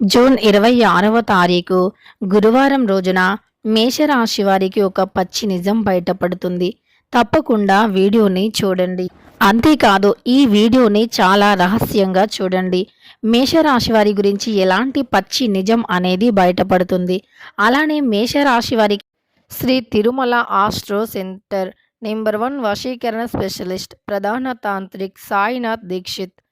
June ఇరవై ఆరవ తారీఖు గురువారం రోజున మేషరాశి వారికి ఒక పచ్చి నిజం బయటపడుతుంది. తప్పకుండా వీడియోని చూడండి. అంతేకాదు ఈ వీడియోని చాలా రహస్యంగా చూడండి. మేషరాశి వారి గురించి ఎలాంటి పచ్చి నిజం అనేది బయటపడుతుంది? అలానే మేషరాశి వారికి Sri Tirumala astro centre number one వశీకరణ స్పెషలిస్ట్ ప్రధాన తాంత్రిక్ సాయినాథ్ దీక్షిత్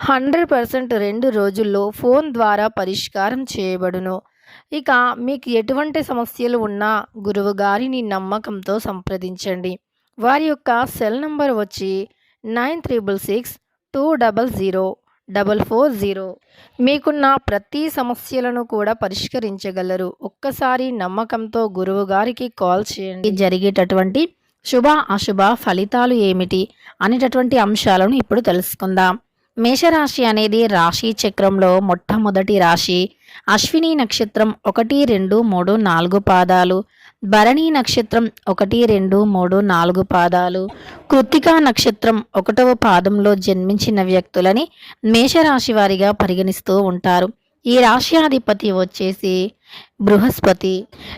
హండ్రెడ్ పర్సెంట్ రెండు రోజుల్లో ఫోన్ ద్వారా పరిష్కారం చేయబడును. ఇక మీకు ఎటువంటి సమస్యలు ఉన్నా గురువు గారిని నమ్మకంతో సంప్రదించండి. వారి యొక్క సెల్ నంబర్ వచ్చి nine triple six two double zero double four zero. మీకున్న ప్రతి సమస్యలను కూడా పరిష్కరించగలరు. ఒక్కసారి నమ్మకంతో గురువు గారికి కాల్ చేయండి. జరిగేటటువంటి శుభ అశుభ ఫలితాలు ఏమిటి అనేటటువంటి అంశాలను ఇప్పుడు తెలుసుకుందాం. మేషరాశి అనేది రాశి చక్రంలో మొట్టమొదటి రాశి. అశ్విని నక్షత్రం ఒకటి రెండు మూడు నాలుగు పాదాలు. భరణి నక్షత్రం ఒకటి రెండు మూడు నాలుగు పాదాలు. కృత్తికా నక్షత్రం ఒకటవ పాదంలో జన్మించిన వ్యక్తులని మేషరాశి వారిగా పరిగణిస్తూ ఉంటారు. ఈ రాశ్యాధిపతి వచ్చేసి బృహస్పతి.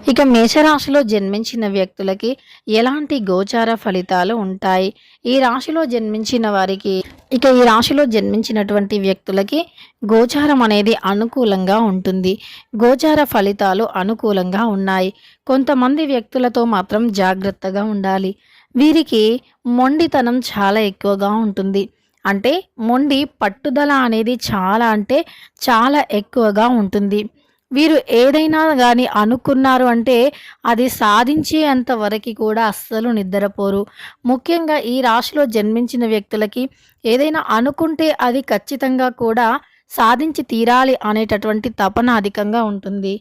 ఇక మేషరాశిలో జన్మించిన వ్యక్తులకి ఎలాంటి గోచార ఫలితాలు ఉంటాయి? ఈ రాశిలో జన్మించిన వారికి ఇక ఈ రాశిలో జన్మించినటువంటి వ్యక్తులకి గోచారం అనేది అనుకూలంగా ఉంటుంది. గోచార ఫలితాలు అనుకూలంగా ఉన్నాయి. కొంతమంది వ్యక్తులతో మాత్రం జాగ్రత్తగా ఉండాలి. వీరికి మొండితనం చాలా ఎక్కువగా ఉంటుంది. అంటే మొండి పట్టుదల అనేది చాలా అంటే చాలా ఎక్కువగా ఉంటుంది. వీరు ఏదైనా కానీ అనుకున్నారు అంటే అది సాధించేంత వరకు కూడా అస్సలు నిద్రపోరు. ముఖ్యంగా ఈ రాశిలో జన్మించిన వ్యక్తులకి ఏదైనా అనుకుంటే అది ఖచ్చితంగా కూడా సాధించి తీరాలి అనేటటువంటి తపన అధికంగా ఉంటుంది.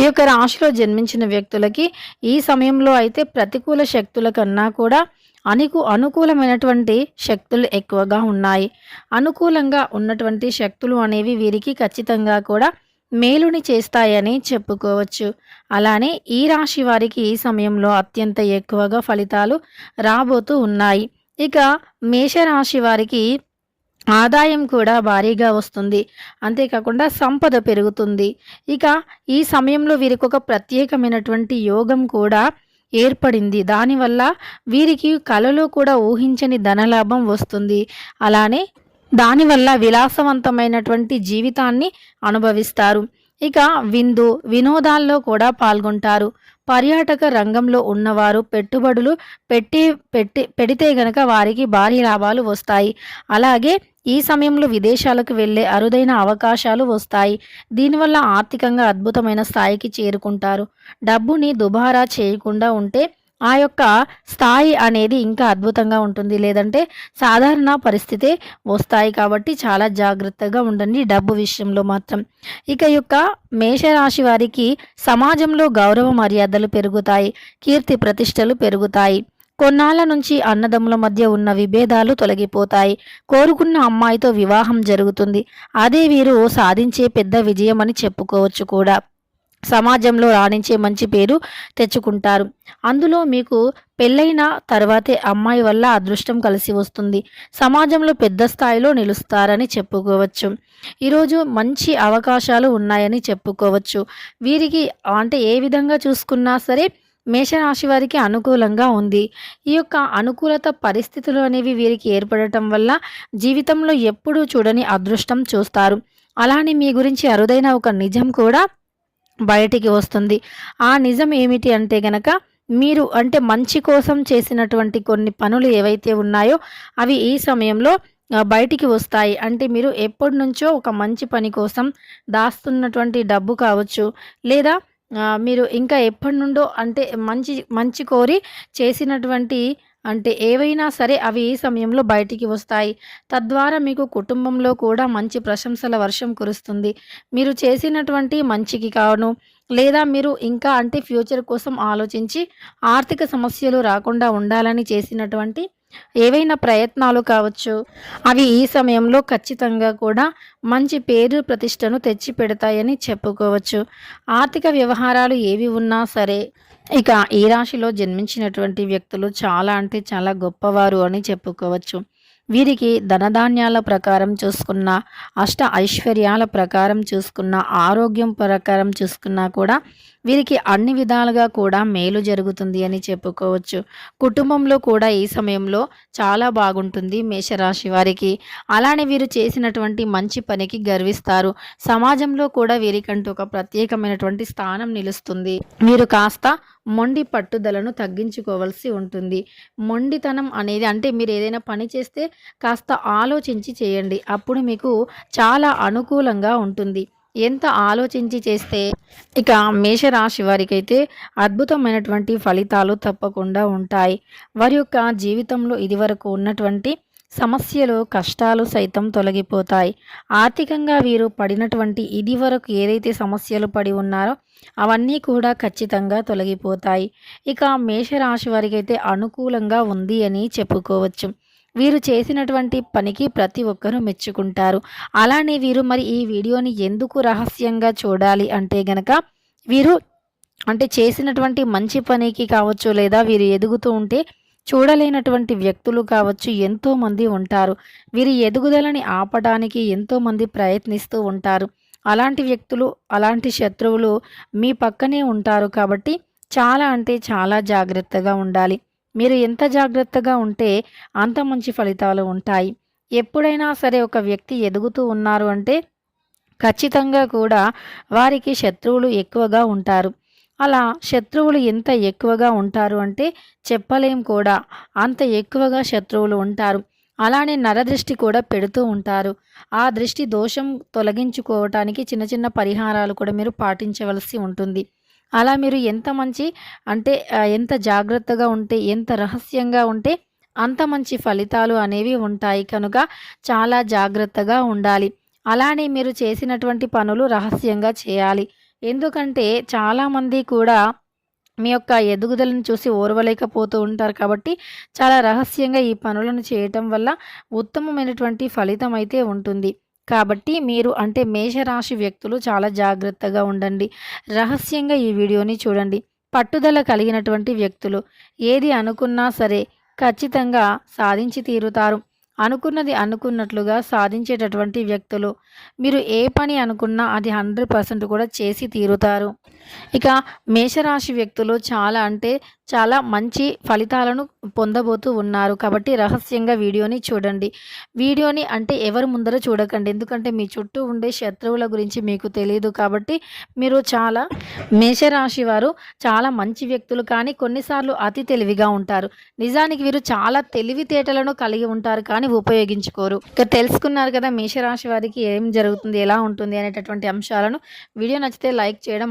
ఈ యొక్క రాశిలో జన్మించిన వ్యక్తులకి ఈ సమయంలో అయితే ప్రతికూల శక్తుల కన్నా కూడా అనుకు అనుకూలమైనటువంటి శక్తులు ఎక్కువగా ఉన్నాయి. అనుకూలంగా ఉన్నటువంటి శక్తులు అనేవి వీరికి ఖచ్చితంగా కూడా మేలుని చేస్తాయని చెప్పుకోవచ్చు. అలానే ఈ రాశి వారికి ఈ సమయంలో అత్యంత ఎక్కువగా ఫలితాలు రాబోతూ ఉన్నాయి. ఇక మేషరాశి వారికి ఆదాయం కూడా భారీగా వస్తుంది. అంతేకాకుండా సంపద పెరుగుతుంది. ఇక ఈ సమయంలో వీరికి ఒక ప్రత్యేకమైనటువంటి యోగం కూడా ఏర్పడింది. దానివల్ల వీరికి కలలో కూడా ఊహించని ధనలాభం వస్తుంది. అలానే దానివల్ల విలాసవంతమైనటువంటి జీవితాన్ని అనుభవిస్తారు. ఇక విందు వినోదాల్లో కూడా పాల్గొంటారు. పర్యాటక రంగంలో ఉన్నవారు పెట్టుబడులు పెట్టి పెట్టి పెడితే గనక వారికి భారీ లాభాలు వస్తాయి. అలాగే ఈ సమయంలో విదేశాలకు వెళ్ళే అరుదైన అవకాశాలు వస్తాయి. దీనివల్ల ఆర్థికంగా అద్భుతమైన స్థాయికి చేరుకుంటారు. డబ్బుని దుబారా చేయకుండా ఉంటే ఆ యొక్క స్థాయి అనేది ఇంకా అద్భుతంగా ఉంటుంది. లేదంటే సాధారణ పరిస్థితే వస్తాయి కాబట్టి చాలా జాగ్రత్తగా ఉండండి డబ్బు విషయంలో మాత్రం. ఇక యొక్క మేషరాశి వారికి సమాజంలో గౌరవ మర్యాదలు పెరుగుతాయి. కీర్తి ప్రతిష్టలు పెరుగుతాయి. కొన్నాళ్ళ నుంచి అన్నదమ్ముల మధ్య ఉన్న విభేదాలు తొలగిపోతాయి. కోరుకున్న అమ్మాయితో వివాహం జరుగుతుంది. అదే వీరు సాధించే పెద్ద విజయం అని చెప్పుకోవచ్చు కూడా. సమాజంలో రాణించే మంచి పేరు తెచ్చుకుంటారు. అందులో మీకు పెళ్ళైన తర్వాతే అమ్మాయి వల్ల అదృష్టం కలిసి వస్తుంది. సమాజంలో పెద్ద స్థాయిలో నిలుస్తారని చెప్పుకోవచ్చు. ఈరోజు మంచి అవకాశాలు ఉన్నాయని చెప్పుకోవచ్చు. వీరికి అంటే ఏ విధంగా చూసుకున్నా సరే మేషరాశి వారికి అనుకూలంగా ఉంది. ఈ యొక్క అనుకూలత పరిస్థితులు అనేవి వీరికి ఏర్పడటం వల్ల జీవితంలో ఎప్పుడూ చూడని అదృష్టం చూస్తారు. అలానే మీ గురించి అరుదైన ఒక నిజం కూడా బయటికి వస్తుంది. ఆ నిజం ఏమిటి అంటే గనక మీరు అంటే మంచి కోసం చేసినటువంటి కొన్ని పనులు ఏవైతే ఉన్నాయో అవి ఈ సమయంలో బయటికి వస్తాయి. అంటే మీరు ఎప్పటి నుంచో ఒక మంచి పని కోసం దాస్తున్నటువంటి డబ్బు కావచ్చు లేదా మీరు ఇంకా ఎప్పటి నుండో అంటే మంచి మంచి కోరి చేసినటువంటి అంటే ఏవైనా సరే అవి ఈ సమయంలో బయటికి వస్తాయి. తద్వారా మీకు కుటుంబంలో కూడా మంచి ప్రశంసల వర్షం కురుస్తుంది. మీరు చేసినటువంటి మంచికి కాను లేదా మీరు ఇంకా అంటే ఫ్యూచర్ కోసం ఆలోచించి ఆర్థిక సమస్యలు రాకుండా ఉండాలని చేసినటువంటి ఏవైనా ప్రయత్నాలు కావచ్చు అవి ఈ సమయంలో ఖచ్చితంగా కూడా మంచి పేరు ప్రతిష్టను తెచ్చి పెడతాయని చెప్పుకోవచ్చు. ఆర్థిక వ్యవహారాలు ఏవి ఉన్నా సరే ఇక ఈ రాశిలో జన్మించినటువంటి వ్యక్తులు చాలా అంటే చాలా గొప్పవారు అని చెప్పుకోవచ్చు. వీరికి ధనధాన్యాల ప్రకారం చూసుకున్న అష్ట ఐశ్వర్యాల ప్రకారం చూసుకున్న ఆరోగ్యం ప్రకారం చూసుకున్నా కూడా వీరికి అన్ని విధాలుగా కూడా మేలు జరుగుతుంది అని చెప్పుకోవచ్చు. కుటుంబంలో కూడా ఈ సమయంలో చాలా బాగుంటుంది మేషరాశి వారికి. అలానే వీరు చేసినటువంటి మంచి పనికి గర్విస్తారు. సమాజంలో కూడా వీరికంటూ ఒక ప్రత్యేకమైనటువంటి స్థానం నిలుస్తుంది. వీరు కాస్త మొండి పట్టుదలను తగ్గించుకోవాల్సి ఉంటుంది. మొండితనం అనేది అంటే మీరు ఏదైనా పని చేస్తే కాస్త ఆలోచించి చేయండి. అప్పుడు మీకు చాలా అనుకూలంగా ఉంటుంది. ఎంత ఆలోచించి చేస్తే ఇక మేషరాశి వారికి అయితే అద్భుతమైనటువంటి ఫలితాలు తప్పకుండా ఉంటాయి. వారి యొక్క జీవితంలో ఇదివరకు ఉన్నటువంటి సమస్యలు కష్టాలు సైతం తొలగిపోతాయి. ఆర్థికంగా వీరు పడినటువంటి ఇది వరకు ఏదైతే సమస్యలు పడి ఉన్నారో అవన్నీ కూడా ఖచ్చితంగా తొలగిపోతాయి. ఇక మేషరాశి వారికి అయితే అనుకూలంగా ఉంది అని చెప్పుకోవచ్చు. వీరు చేసినటువంటి పనికి ప్రతి ఒక్కరూ మెచ్చుకుంటారు. అలానే వీరు మరి ఈ వీడియోని ఎందుకు రహస్యంగా చూడాలి అంటే గనక వీరు అంటే చేసినటువంటి మంచి పనికి కావచ్చు లేదా వీరు ఎదుగుతూ ఉంటే చూడలేనటువంటి వ్యక్తులు కావచ్చు ఎంతోమంది ఉంటారు. వీరి ఎదుగుదలని ఆపడానికి ఎంతోమంది ప్రయత్నిస్తూ ఉంటారు. అలాంటి వ్యక్తులు అలాంటి శత్రువులు మీ పక్కనే ఉంటారు కాబట్టి చాలా అంటే చాలా జాగ్రత్తగా ఉండాలి. మీరు ఎంత జాగ్రత్తగా ఉంటే అంత మంచి ఫలితాలు ఉంటాయి. ఎప్పుడైనా సరే ఒక వ్యక్తి ఎదుగుతూ ఉన్నారు అంటే ఖచ్చితంగా కూడా వారికి శత్రువులు ఎక్కువగా ఉంటారు. అలా శత్రువులు ఎంత ఎక్కువగా ఉంటారు అంటే చెప్పలేం కూడా. అంత ఎక్కువగా శత్రువులు ఉంటారు. అలానే నరదృష్టి కూడా పెడుతూ ఉంటారు. ఆ దృష్టి దోషం తొలగించుకోవటానికి చిన్న చిన్న పరిహారాలు కూడా మీరు పాటించవలసి ఉంటుంది. అలా మీరు ఎంత మంచి అంటే ఎంత జాగ్రత్తగా ఉంటే ఎంత రహస్యంగా ఉంటే అంత మంచి ఫలితాలు అనేవి ఉంటాయి. కనుక చాలా జాగ్రత్తగా ఉండాలి. అలానే మీరు చేసినటువంటి పనులు రహస్యంగా చేయాలి. ఎందుకంటే చాలామంది కూడా మీ యొక్క ఎదుగుదలను చూసి ఓర్వలేకపోతూ ఉంటారు కాబట్టి చాలా రహస్యంగా ఈ పనులను చేయటం వల్ల ఉత్తమమైనటువంటి ఫలితం అయితే ఉంటుంది. కాబట్టి మీరు అంటే మేషరాశి వ్యక్తులు చాలా జాగ్రత్తగా ఉండండి. రహస్యంగా ఈ వీడియోని చూడండి. పట్టుదల కలిగినటువంటి వ్యక్తులు ఏది అనుకున్నా సరే ఖచ్చితంగా సాధించి తీరుతారు. అనుకున్నది అనుకున్నట్లుగా సాధించేటటువంటి వ్యక్తులు మీరు ఏ పని అనుకున్నా అది హండ్రెడ్ పర్సెంట్ కూడా చేసి తీరుతారు. ఇక మేషరాశి వ్యక్తులు చాలా అంటే చాలా మంచి ఫలితాలను పొందబోతూ ఉన్నారు. కాబట్టి రహస్యంగా వీడియోని చూడండి. వీడియోని అంటే ఎవరు ముందర చూడకండి. ఎందుకంటే మీ చుట్టూ ఉండే శత్రువుల గురించి మీకు తెలియదు కాబట్టి మీరు చాలా మేషరాశి వారు చాలా మంచి వ్యక్తులు కానీ కొన్నిసార్లు అతి తెలివిగా ఉంటారు. నిజానికి వీరు చాలా తెలివితేటలను కలిగి ఉంటారు కానీ ఉపయోగించుకోరు. ఇక తెలుసుకున్నారు కదా మేషరాశి వారికి ఏం జరుగుతుంది ఎలా ఉంటుంది అనేటటువంటి అంశాలను. వీడియో నచ్చితే లైక్ చేయడం